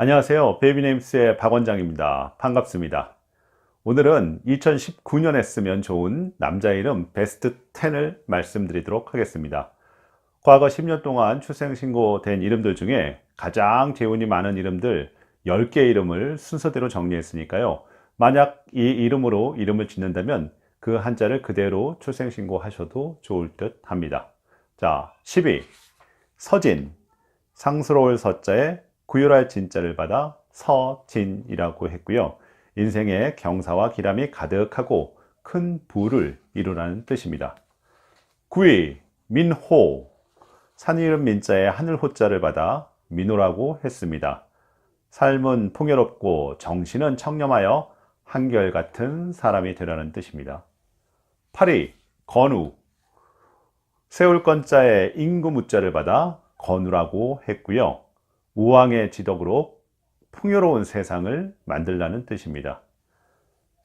안녕하세요. 베이비네임스의 박 원장입니다. 반갑습니다. 오늘은 2019년에 쓰면 좋은 남자 이름 베스트 10을 말씀드리도록 하겠습니다. 과거 10년 동안 출생신고된 이름들 중에 가장 재운이 많은 이름들 10개 이름을 순서대로 정리했으니까요. 만약 이 이름으로 이름을 짓는다면 그 한자를 그대로 출생신고 하셔도 좋을 듯 합니다. 자, 10위. 서진. 상스러울 서자에 구휼할 진자를 받아 서진이라고 했고요. 인생에 경사와 기람이 가득하고 큰 부를 이루라는 뜻입니다. 9위 민호 산 이름 민자에 하늘 호자를 받아 민호라고 했습니다. 삶은 풍요롭고 정신은 청렴하여 한결같은 사람이 되라는 뜻입니다. 8위 건우 세울 건자에 인구 무자를 받아 건우라고 했고요. 우왕의 지덕으로 풍요로운 세상을 만들라는 뜻입니다.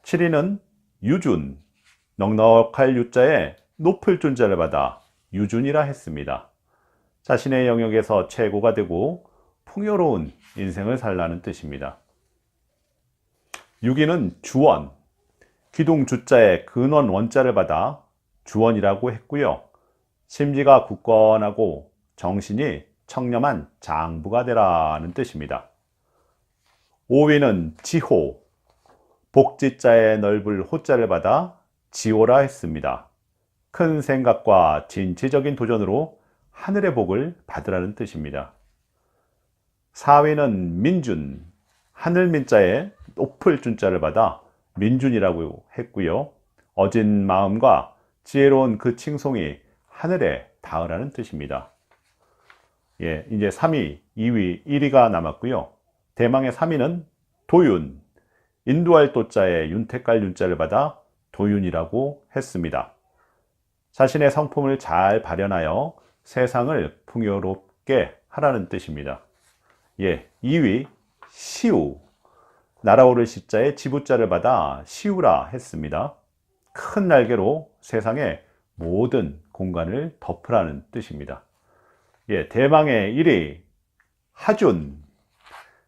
7위는 유준, 넉넉할 유자에 높을 준자를 받아 유준이라 했습니다. 자신의 영역에서 최고가 되고 풍요로운 인생을 살라는 뜻입니다. 6위는 주원, 기둥 주자에 근원 원자를 받아 주원이라고 했고요. 심지가 굳건하고 정신이 청렴한 장부가 되라는 뜻입니다. 5위는 지호, 복지자의 넓을 호자를 받아 지호라 했습니다. 큰 생각과 진취적인 도전으로 하늘의 복을 받으라는 뜻입니다. 4위는 민준, 하늘 민자에 높을 준자를 받아 민준이라고 했고요. 어진 마음과 지혜로운 그 칭송이 하늘에 닿으라는 뜻입니다. 예, 이제 3위, 2위, 1위가 남았고요. 대망의 3위는 도윤, 인도할 도자에 윤택갈 윤자를 받아 도윤이라고 했습니다. 자신의 성품을 잘 발현하여 세상을 풍요롭게 하라는 뜻입니다. 예, 2위 시우, 날아오를 시자에 지부자를 받아 시우라 했습니다. 큰 날개로 세상의 모든 공간을 덮으라는 뜻입니다. 예, 대망의 1위 하준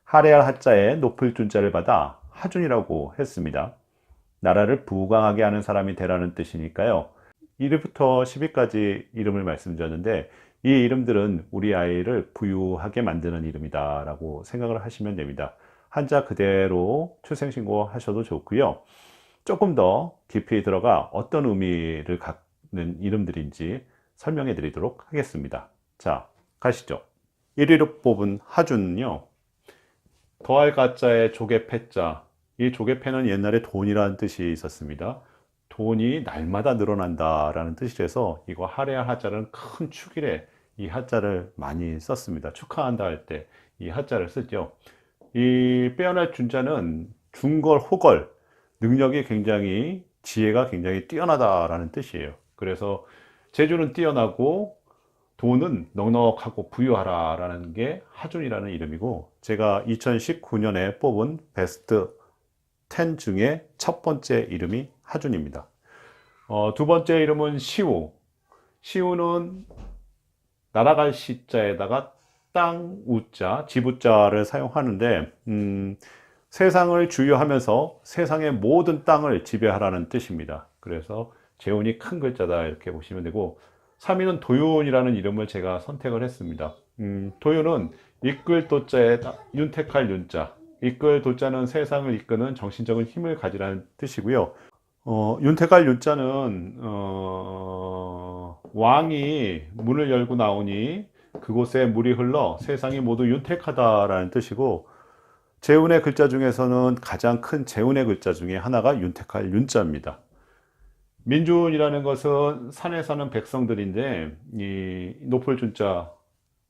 하레알 하자에 높을 준자를 받아 하준이라고 했습니다. 나라를 부강하게 하는 사람이 되라는 뜻이니까요. 1위부터 10위까지 이름을 말씀드렸는데 이 이름들은 우리 아이를 부유하게 만드는 이름이다 라고 생각을 하시면 됩니다. 한자 그대로 출생신고 하셔도 좋고요. 조금 더 깊이 들어가 어떤 의미를 갖는 이름들인지 설명해 드리도록 하겠습니다. 자, 가시죠. 1위로 뽑은 하준은요. 더할 가자의 조개 패자. 이 조개 패는 옛날에 돈이라는 뜻이 있었습니다. 돈이 날마다 늘어난다라는 뜻이라서 이거 하래야 하자는 큰 축일에 이 하자를 많이 썼습니다. 축하한다 할 때 이 하자를 쓰죠. 이 빼어날 준자는 중걸, 호걸 능력이 굉장히 지혜가 굉장히 뛰어나다라는 뜻이에요. 그래서 재주는 뛰어나고 돈은 넉넉하고 부유하라 라는 게 하준이라는 이름이고 제가 2019년에 뽑은 베스트 10 중에 첫 번째 이름이 하준입니다. 어, 두 번째 이름은 시우. 시우는 날아갈 시자에다가 땅 우자, 지부자를 사용하는데 음, 세상을 주유하면서 세상의 모든 땅을 지배하라는 뜻입니다. 그래서 재운이 큰 글자다 이렇게 보시면 되고 3위는 도윤이라는 이름을 제가 선택을 했습니다. 음, 도윤은 이끌 도자에 윤택할 윤자. 이끌 도자는 세상을 이끄는 정신적인 힘을 가지라는 뜻이고요. 어, 윤택할 윤자는 어, 왕이 문을 열고 나오니 그곳에 물이 흘러 세상이 모두 윤택하다라는 뜻이고 재운의 글자 중에서는 가장 큰 재운의 글자 중에 하나가 윤택할 윤자입니다. 민준이라는 것은 산에 사는 백성들인데 이 높을 준자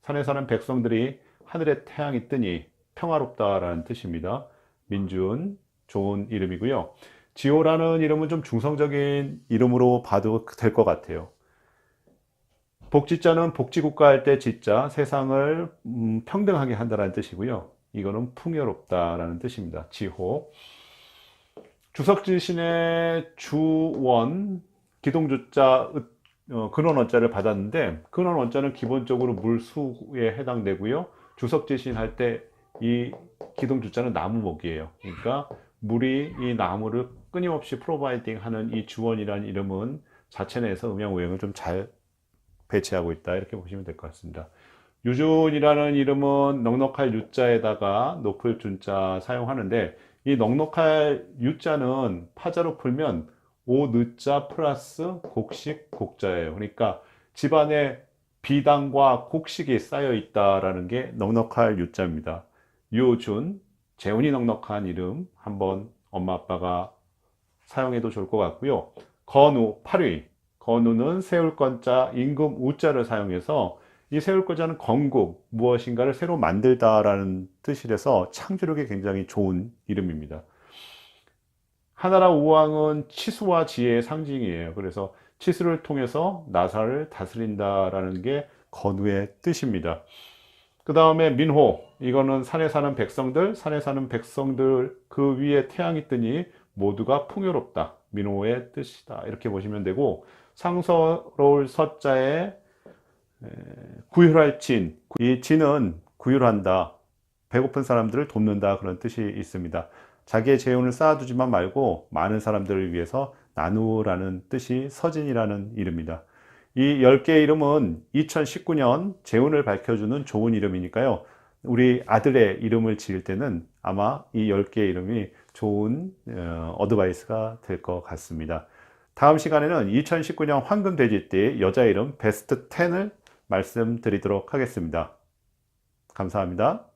산에 사는 백성들이 하늘에 태양이 뜨니 평화롭다라는 뜻입니다. 민준 좋은 이름이고요. 지호라는 이름은 좀 중성적인 이름으로 봐도 될 것 같아요. 복지자는 복지국가 할 때 지자 세상을 음, 평등하게 한다는 뜻이고요. 이거는 풍요롭다라는 뜻입니다. 지호. 주석지신의 주원 기동주자 어, 근원원자를 받았는데 근원원자는 기본적으로 물수에 해당되고요. 주석지신 할 때 이 기둥 주자는 나무목이에요. 그러니까 물이 이 나무를 끊임없이 프로바이딩 하는 이 주원이라는 이름은 자체 내에서 음양 오행을 좀 잘 배치하고 있다. 이렇게 보시면 될 것 같습니다. 유준이라는 이름은 넉넉할 유자에다가 높을 준자 사용하는데 이 넉넉할 유자는 파자로 풀면 오느자 플러스 곡식 곡자예요. 그러니까 집안에 비당과 곡식이 쌓여 있다라는 게 넉넉할 유자입니다. 유준, 재운이 넉넉한 이름 한번 엄마 아빠가 사용해도 좋을 것 같고요. 건우, 8위. 건우는 세울 건자, 임금 우자를 사용해서 이 세울건자는 건국, 무엇인가를 새로 만들다라는 뜻이라서 창조력에 굉장히 좋은 이름입니다. 하나라 우왕은 치수와 지혜의 상징이에요. 그래서 치수를 통해서 나사를 다스린다라는 게 건우의 뜻입니다. 그 다음에 민호, 이거는 산에 사는 백성들, 산에 사는 백성들 그 위에 태양이 뜨니 모두가 풍요롭다. 민호의 뜻이다. 이렇게 보시면 되고 상서로울 서자에 에, 구휼할 진, 이 진은 구휼한다. 배고픈 사람들을 돕는다. 그런 뜻이 있습니다. 자기의 재운을 쌓아두지만 말고 많은 사람들을 위해서 나누라는 뜻이 서진이라는 이름입니다. 이 10개의 이름은 2019년 재운을 밝혀주는 좋은 이름이니까요. 우리 아들의 이름을 지을 때는 아마 이 10개의 이름이 좋은 어, 어드바이스가 될 것 같습니다. 다음 시간에는 2019년 황금 돼지띠 여자 이름 베스트 10을 말씀드리도록 하겠습니다. 감사합니다.